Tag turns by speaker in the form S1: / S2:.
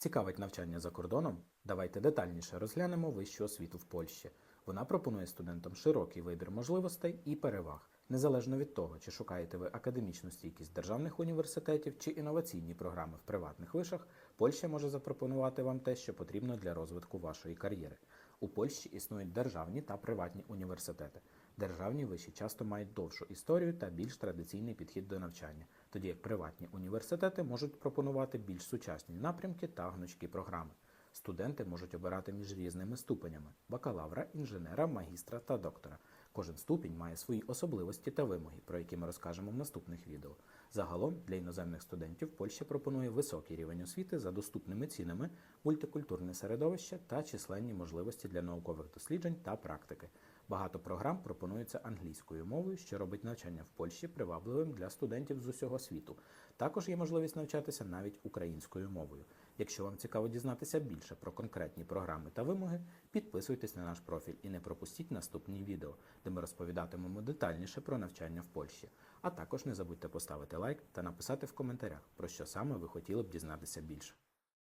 S1: Цікавить навчання за кордоном? Давайте детальніше розглянемо вищу освіту в Польщі. Вона пропонує студентам широкий вибір можливостей і переваг, незалежно від того, чи шукаєте ви академічну стійкість державних університетів чи інноваційні програми в приватних вишах, Польща може запропонувати вам те, що потрібно для розвитку вашої кар'єри. У Польщі існують державні та приватні університети. Державні виші часто мають довшу історію та більш традиційний підхід до навчання, тоді як приватні університети можуть пропонувати більш сучасні напрямки та гнучкі програми. Студенти можуть обирати між різними ступенями бакалавра, інженера, магістра та доктора. Кожен ступінь має свої особливості та вимоги, про які ми розкажемо в наступних відео. Загалом для іноземних студентів Польща пропонує високий рівень освіти за доступними цінами, мультикультурне середовище та численні можливості для наукових досліджень та практики. Багато програм пропонуються англійською мовою, що робить навчання в Польщі привабливим для студентів з усього світу. Також є можливість навчатися навіть українською мовою. Якщо вам цікаво дізнатися більше про конкретні програми та вимоги, підписуйтесь на наш профіль і не пропустіть наступні відео, де ми розповідатимемо детальніше про навчання в Польщі. А також не забудьте поставити лайк та написати в коментарях, про що саме ви хотіли б дізнатися більше.